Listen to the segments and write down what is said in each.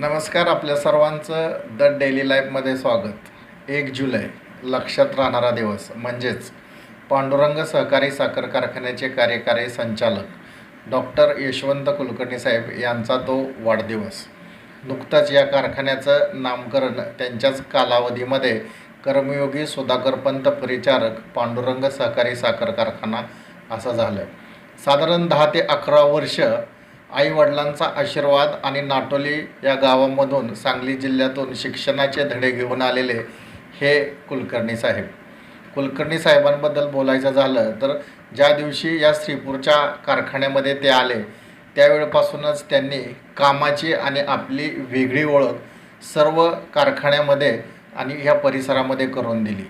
नमस्कार आपल्या सर्वांचं द डेली लाईफमध्ये स्वागत. एक जुलै लक्षात राहणारा दिवस. म्हणजेच पांडुरंग सहकारी साखर कारखान्याचे कार्यकारी संचालक डॉक्टर यशवंत कुलकर्णी साहेब यांचा तो वाढदिवस. नुकताच या कारखान्याचं नामकरण त्यांच्याच कालावधीमध्ये कर्मयोगी सुधाकरपंत परिचारक पांडुरंग सहकारी साखर कारखाना असं झालं. साधारण दहा ते अकरा वर्ष आईवडिलांचा आशीर्वाद आणि नाटोली या गावामधून सांगली जिल्ह्यातून शिक्षणाचे धडे घेऊन आलेले हे कुलकर्णी साहेब. कुलकर्णी साहेबांबद्दल बोलायचं झालं तर ज्या दिवशी या श्रीपूरच्या कारखान्यामध्ये ते आले त्यावेळपासूनच त्यांनी कामाची आणि आपली वेगळी ओळख सर्व कारखान्यामध्ये आणि ह्या परिसरामध्ये करून दिली.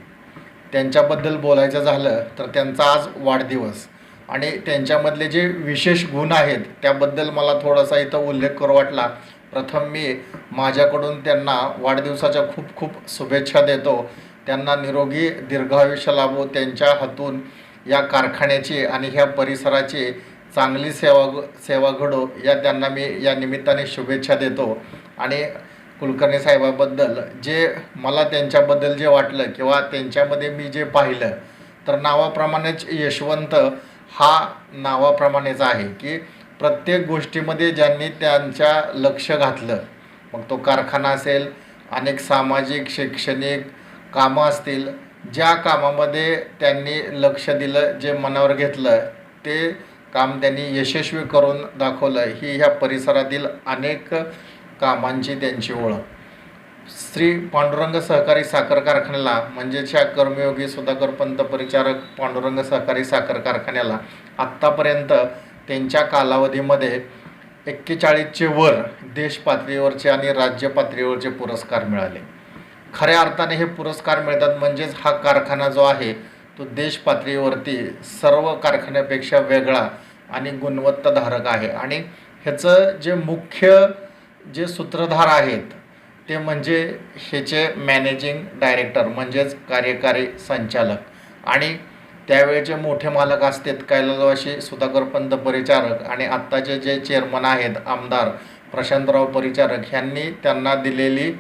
त्यांच्याबद्दल बोलायचं झालं तर त्यांचा आज वाढदिवस. आणि त्यांच्यामधले जे विशेष गुण आहेत त्याबद्दल मला थोडासा इथं उल्लेख करू वाटला. प्रथम मी माझ्याकडून त्यांना वाढदिवसाच्या खूप खूप शुभेच्छा देतो. त्यांना निरोगी दीर्घायुष्य लाभो त्यांच्या हातून या कारखान्याची आणि ह्या परिसराची चांगली सेवा सेवा घडो या त्यांना मी या निमित्ताने शुभेच्छा देतो. आणि कुलकर्णी साहेबाबद्दल जे मला त्यांच्याबद्दल जे वाटलं किंवा त्यांच्यामध्ये मी जे पाहिलं तर नावाप्रमाणेच यशवंत हा नावाप्रमाणेच आहे की प्रत्येक गोष्टीमध्ये ज्यांनी त्यांच्या लक्ष घातलं मग तो कारखाना असेल अनेक सामाजिक शैक्षणिक कामं असतील ज्या कामामध्ये त्यांनी लक्ष दिलं जे मनावर घेतलं ते काम त्यांनी यशस्वी करून दाखवलं ही ह्या परिसरातील अनेक कामांची त्यांची ओळख. श्री पांडुरंग सहकारी साखर कारखान्याला म्हणजेच ह्या कर्मयोगी सुधाकर पंत परिचारक पांडुरंग सहकारी साखर कारखान्याला आत्तापर्यंत त्यांच्या कालावधीमध्ये एक्केचाळीसचे वर देश पातळीवरचे आणि राज्य पातळीवरचे पुरस्कार मिळाले. खऱ्या अर्थाने हे पुरस्कार मिळतात म्हणजेच हा कारखाना जो आहे तो देश पातळीवरती सर्व कारखान्यापेक्षा वेगळा आणि गुणवत्ताधारक आहे. आणि ह्याचं जे मुख्य जे सूत्रधार आहेत ते म्हणजे ह्याचे मॅनेजिंग डायरेक्टर म्हणजेच कार्यकारी संचालक. आणि त्यावेळेचे मोठे मालक असतात कैलासवाशी सुधाकर पंत परिचारक आणि आत्ताचे जे चेअरमन आहेत आमदार प्रशांतराव परिचारक ह्यांनी त्यांना दिलेली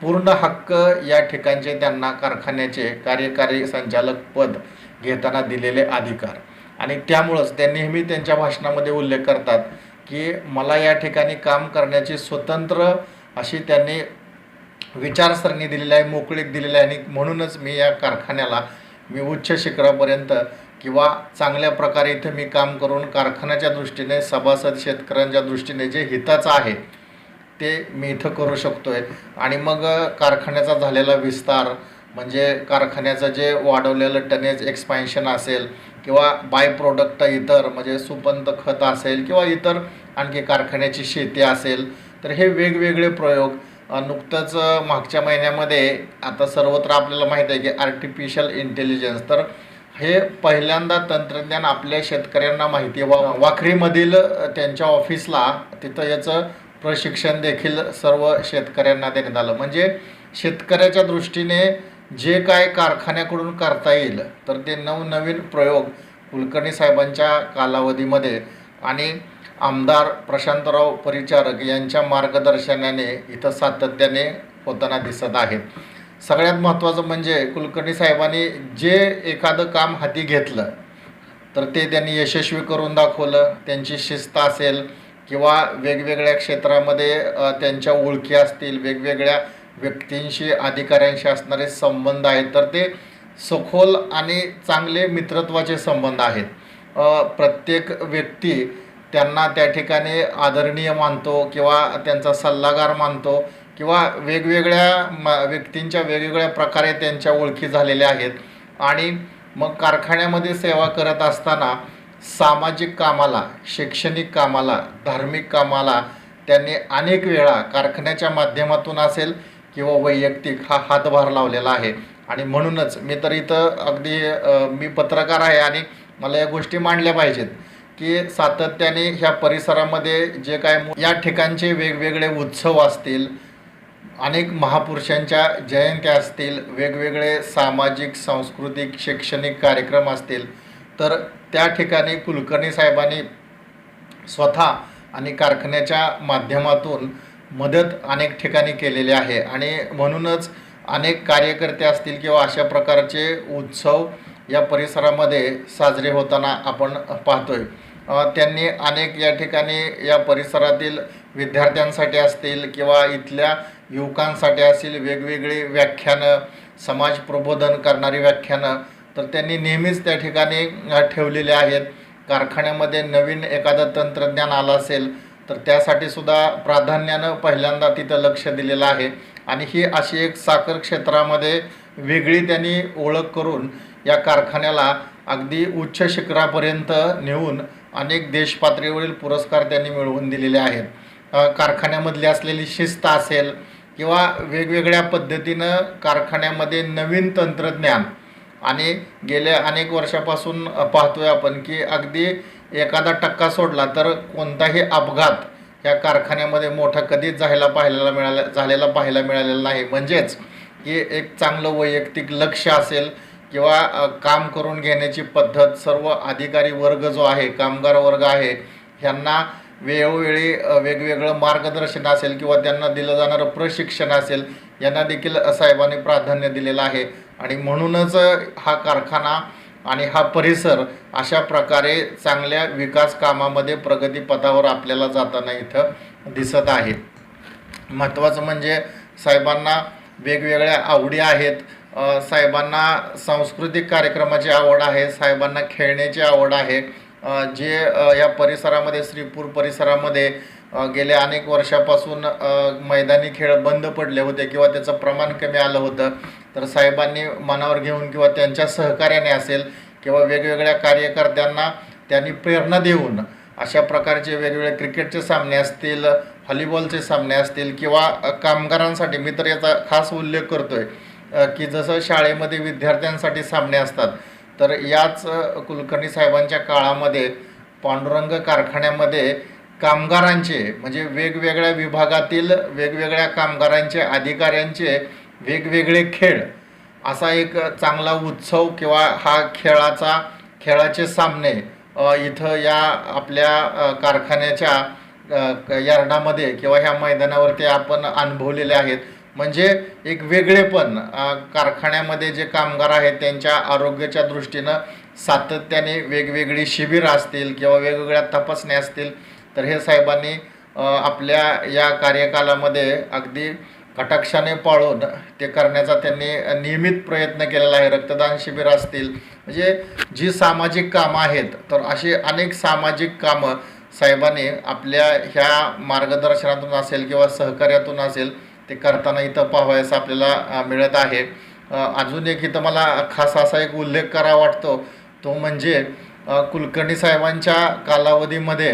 पूर्ण हक्क या ठिकाणचे त्यांना कारखान्याचे कार्यकारी संचालक पद घेताना दिलेले अधिकार. आणि त्यामुळंच ते नेहमी त्यांच्या भाषणामध्ये उल्लेख करतात की मला या ठिकाणी काम करण्याची स्वतंत्र अशी त्यांनी विचारसरणी दिलेली आहे मोकळीक दिलेली आहे आणि म्हणूनच मी या कारखान्याला मी उच्च शिखरापर्यंत किंवा चांगल्या प्रकारे इथं मी काम करून कारखान्याच्या दृष्टीने सभासद शेतकऱ्यांच्या दृष्टीने जे हिताचं आहे ते मी इथं करू शकतो आहे आणि मग कारखान्याचा झालेला विस्तार म्हणजे कारखान्याचं जे वाढवलेलं टनेज एक्सपान्शन असेल किंवा बाय प्रोडक्ट इतर म्हणजे सुपंत खत असेल किंवा इतर आणखी कारखान्याची शेती असेल तर हे वेगवेगळे प्रयोग नुकतंच मागच्या महिन्यामध्ये आता सर्वत्र आपल्याला माहीत आहे की आर्टिफिशियल इंटेलिजन्स तर हे पहिल्यांदा तंत्रज्ञान आपल्या शेतकऱ्यांना माहिती वा वाखरीमधील त्यांच्या ऑफिसला तिथं याचं प्रशिक्षण देखील सर्व शेतकऱ्यांना देण्यात आलं. म्हणजे शेतकऱ्याच्या दृष्टीने जे काय कारखान्याकडून करता येईल तर ते नवनवीन प्रयोग कुलकर्णी साहेबांच्या कालावधीमध्ये आणि आमदार प्रशांतराव परिचारक यांच्या मार्गदर्शनाने इथं सातत्याने होताना दिसत आहेत सगळ्यात महत्त्वाचं म्हणजे कुलकर्णी साहेबांनी जे एखादं काम हाती घेतलं तर ते त्यांनी यशस्वी करून दाखवलं. त्यांची शिस्त असेल किंवा वेगवेगळ्या क्षेत्रामध्ये त्यांच्या ओळखी असतील वेगवेगळ्या व्यक्तींशी अधिकाऱ्यांशी असणारे संबंध आहेत तर ते सखोल आणि चांगले मित्रत्वाचे संबंध आहेत. प्रत्येक व्यक्ती त्यांना त्या ठिकाणी आदरणीय मानतो किंवा त्यांचा सल्लागार मानतो किंवा वेगवेगळ्या म व्यक्तींच्या वेगवेगळ्या प्रकारे त्यांच्या ओळखी झालेल्या आहेत. आणि मग कारखान्यामध्ये सेवा करत असताना सामाजिक कामाला शैक्षणिक कामाला धार्मिक कामाला त्यांनी अनेक वेळा कारखान्याच्या माध्यमातून असेल किंवा वैयक्तिक हा हातभार लावलेला आहे. आणि म्हणूनच मी तर इथं अगदी मी पत्रकार आहे आणि मला या गोष्टी मांडल्या पाहिजेत. की सातत्याने ह्या परिसरामध्ये जे काय या ठिकाणचे वेगवेगळे उत्सव असतील अनेक महापुरुषांच्या जयंत्या असतील वेगवेगळे सामाजिक सांस्कृतिक शैक्षणिक कार्यक्रम असतील तर त्या ठिकाणी कुलकर्णी साहेबांनी स्वतः आणि कारखान्याच्या माध्यमातून मदत अनेक ठिकाणी केलेली आहे. आणि म्हणूनच अनेक कार्यकर्ते असतील किंवा अशा प्रकारचे उत्सव या परिसरामध्ये साजरे होताना आपण पाहतोय. त्यांनी अनेक या ठिकाणी या परिसरातील विद्यार्थ्यांसाठी असतील किंवा इथल्या युवकांसाठी असतील वेगवेगळी व्याख्यानं समाज प्रबोधन करणारी व्याख्यानं तर त्यांनी नेहमीच त्या ठिकाणी ठेवलेले आहेत. कारखान्यामध्ये नवीन एखादं तंत्रज्ञान आलं असेल तर त्यासाठी सुद्धा प्राधान्यानं पहिल्यांदा तिथं लक्ष दिलेलं आहे. आणि ही अशी एक साखर क्षेत्रामध्ये वेगळी त्यांनी ओळख करून या कारखान्याला अगदी उच्च शिखरापर्यंत नेऊन अनेक देशपातळीवरील पुरस्कार त्यांनी मिळवून दिलेले आहेत. कारखान्यामधली असलेली शिस्त असेल किंवा वेगवेगळ्या पद्धतीनं कारखान्यामध्ये नवीन तंत्रज्ञान आणि गेल्या अनेक वर्षापासून पाहतोय आपण की अगदी एखादा टक्का सोडला तर कोणताही अपघात या कारखान्यामध्ये मोठा कधीच जायला पाहायला मिळाला झालेला पाहायला मिळालेला नाही. म्हणजेच की एक चांगलं वैयक्तिक लक्ष असेल किंवा काम करून घेण्याची पद्धत सर्व अधिकारी वर्ग जो आहे कामगार वर्ग आहे ह्यांना वेळोवेळी वेगवेगळं मार्गदर्शन असेल किंवा त्यांना दिलं जाणारं प्रशिक्षण असेल यांना देखील साहेबांनी प्राधान्य दिलेलं आहे. आणि म्हणूनच हा कारखाना आणि हा परिसर अशा प्रकारे चांगल्या विकास कामामध्ये प्रगतीपथावर आपल्याला जाताना इथं दिसत आहे. महत्त्वाचं म्हणजे साहेबांना वेगवेगळ्या आवडी आहेत साहेबांना सांस्कृतिक कार्यक्रमाची आवड आहे साहेबांना खेळण्याची आवड आहे. जे या परिसरामध्ये श्रीपूर परिसरामध्ये गेल्या अनेक वर्षापासून मैदानी खेळ बंद पडले होते किंवा त्याचं प्रमाण कमी आलं होतं. तर साहेबांनी मनावर घेऊन किंवा त्यांच्या सहकार्याने असेल किंवा वेगवेगळ्या कार्यकर्त्यांना त्यांनी प्रेरणा देऊन अशा प्रकारचे वेगवेगळे क्रिकेटचे सामने असतील व्हॉलीबॉलचे सामने असतील किंवा कामगारांसाठी मी तर याचा खास उल्लेख करतो आहे की जसं शाळेमध्ये विद्यार्थ्यांसाठी सामने असतात तर याच कुलकर्णी साहेबांच्या काळामध्ये पांडुरंग कारखान्यामध्ये कामगारांचे म्हणजे वेगवेगळ्या विभागातील वेगवेगळ्या कामगारांचे अधिकाऱ्यांचे वेगवेगळे खेळ असा एक चांगला उत्सव किंवा हा खेळाचा खेळाचे सामने इथं या आपल्या कारखान्याच्या क- यार्डामध्ये किंवा ह्या मैदानावरती आपण अनुभवलेले आहेत. म्हणजे एक वेगळेपण कारखान्यामध्ये जे कामगार आहेत त्यांच्या आरोग्याच्या दृष्टीनं सातत्याने वेगवेगळी शिबिरं असतील किंवा वेगवेगळ्या तपासण्या असतील तर हे साहेबांनी आपल्या या कार्यकालामध्ये अगदी कटाक्षाने पाळून ते करण्याचा त्यांनी नियमित प्रयत्न केलेला आहे. रक्तदान शिबिर असतील म्हणजे जी सामाजिक कामं आहेत तर अशी अनेक सामाजिक कामं साहेबांनी आपल्या ह्या मार्गदर्शनातून असेल किंवा सहकार्यातून असेल ते करताना इथं पाहावयास आपल्याला मिळत आहे. अजून एक इथं मला खास असा एक उल्लेख करा वाटतो. तो म्हणजे कुलकर्णी साहेबांच्या कालावधीमध्ये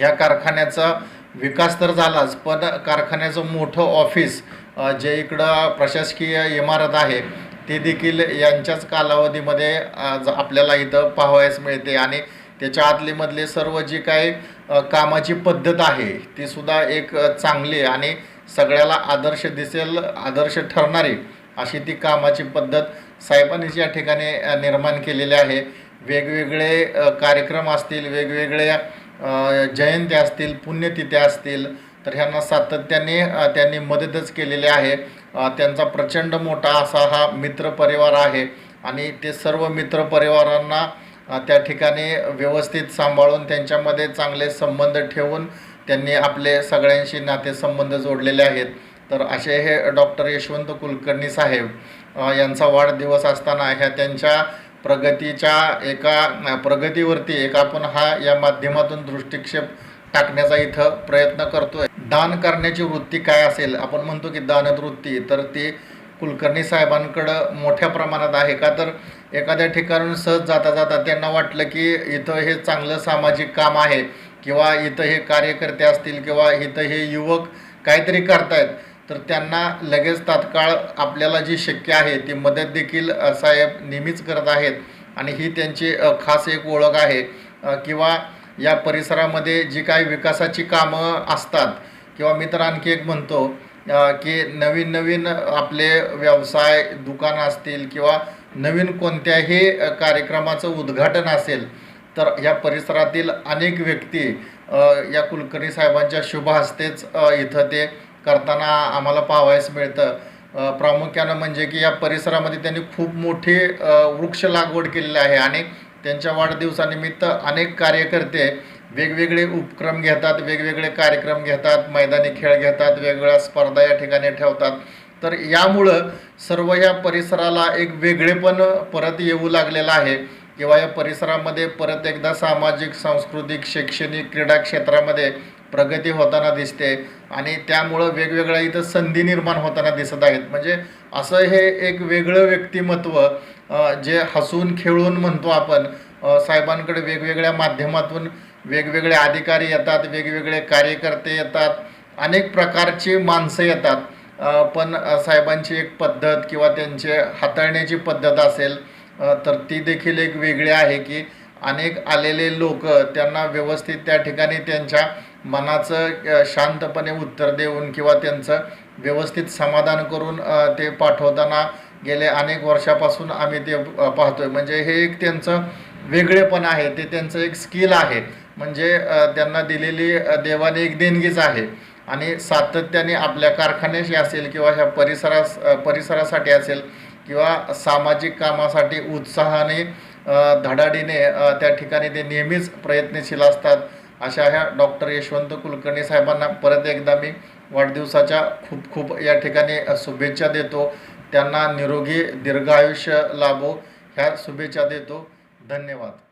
या कारखान्याचा विकास तर झालाच पण कारखान्याचं मोठं ऑफिस जे इकडं प्रशासकीय इमारत आहे ते देखील यांच्याच कालावधीमध्ये आपल्याला इथं पाहावयास मिळते. आणि त्याच्या आतलीमधले सर्व जी काही कामाची पद्धत आहे ती सुद्धा एक चांगली आणि सगळ्याला आदर्श दिसेल आदर्श ठरणारी अशी ती कामाची पद्धत साहेबांनीच या ठिकाणी निर्माण केलेली आहे. वेगवेगळे कार्यक्रम असतील वेगवेगळ्या जयंत्या असतील पुण्यतिथ्या असतील तर ह्यांना सातत्याने त्यांनी मदतच केलेली आहे. त्यांचा प्रचंड मोठा असा हा मित्र परिवार आहे आणि ते सर्व मित्र परिवारांना त्या ठिकाणी व्यवस्थित सांभाळून त्यांच्यामध्ये चांगले संबंध ठेवून त्यांनी आपले सगळ्यांशी नातेसंबंध जोडलेले आहेत. तर असे हे डॉक्टर यशवंत कुलकर्णी साहेब यांचा वाढदिवस असताना ह्या त्यांच्या प्रगतीच्या एका प्रगतीवरती एक आपण हा या माध्यमातून दृष्टिक्षेप टाकण्याचा इथं प्रयत्न करतोय. दान करण्याची वृत्ती काय असेल? आपण म्हणतो की दानवृत्ती तर ती कुलकर्णी साहेबांकडं मोठ्या प्रमाणात आहे का? तर एखाद्या ठिकाणून सहज जाता जाता त्यांना वाटलं की इथं हे चांगलं सामाजिक काम आहे. किंवा इथं हे कार्यकर्ते असतील किंवा इथं हे युवक काहीतरी करतायत तर त्यांना लगेच तात्काळ आपल्याला जी शक्य आहे ती मदत देखील साहेब नेहमीच करत आहेत. आणि ही त्यांची खास एक ओळख आहे. किंवा या परिसरामध्ये जी काही विकासाची कामं असतात किंवा मी तर आणखी एक म्हणतो की नवीन नवीन आपले व्यवसाय दुकानं असतील किंवा नवीन कोणत्याही कार्यक्रमाचं उद्घाटन असेल तर या परिसरातील अनेक व्यक्ती या कुलकर्णी साहेबांच्या शुभ हस्तेच इथं ते करताना आम्हाला पाहावयास मिळतं. प्रामुख्यानं म्हणजे की या परिसरामध्ये त्यांनी खूप मोठी वृक्ष लागवड केलेली आहे आणि त्यांच्या वाढदिवसानिमित्त अनेक कार्यकर्ते वेगवेगळे उपक्रम घेतात वेगवेगळे कार्यक्रम घेतात मैदानी खेळ घेतात वेगवेगळ्या स्पर्धा या ठिकाणी ठेवतात. तर यामुळं सर्व या परिसराला एक वेगळेपण परत येऊ लागलेलं आहे. किंवा या परिसरामध्ये परत एकदा सामाजिक सांस्कृतिक शैक्षणिक क्रीडा क्षेत्रामध्ये प्रगती होताना दिसते आणि त्यामुळं वेगवेगळ्या इथं संधी निर्माण होताना दिसत आहेत. म्हणजे असं हे एक वेगळं व्यक्तिमत्व जे हसून खेळून म्हणतो आपण साहेबांकडे वेगवेगळ्या माध्यमातून वेगवेगळे अधिकारी येतात वेगवेगळे कार्यकर्ते येतात अनेक प्रकारची माणसं येतात. पण साहेबांची एक पद्धत किंवा त्यांचे हाताळण्याची पद्धत असेल तर ती देखील एक वेगळी आहे की अनेक आलेले लोक त्यांना व्यवस्थित त्या ठिकाणी त्यांच्या मनाचं शांतपणे उत्तर देऊन किंवा त्यांचं व्यवस्थित समाधान करून ते पाठवताना गेले अनेक वर्षापासून आम्ही ते पाहतोय. म्हणजे हे एक त्यांचं वेगळेपण आहे. ते त्यांचं एक स्किल आहे. म्हणजे त्यांना दिलेली देवाने एक देणगीच आहे. आणि सातत्याने आपल्या कारखान्याशी असेल किंवा ह्या परिसरास परिसरासाठी असेल किंवा सामाजिक कामासाठी उत्साहाने धडाडीने त्या ठिकाणी ते नेहमीच प्रयत्नशील असतात. अशा ह्या डॉक्टर यशवंत कुलकर्णी साहेबांना परत एकदा मी वाढदिवसाच्या खूप खूप या ठिकाणी शुभेच्छा देतो. त्यांना निरोगी दीर्घ आयुष्य लाभो. ह्या शुभेच्छा देतो. धन्यवाद.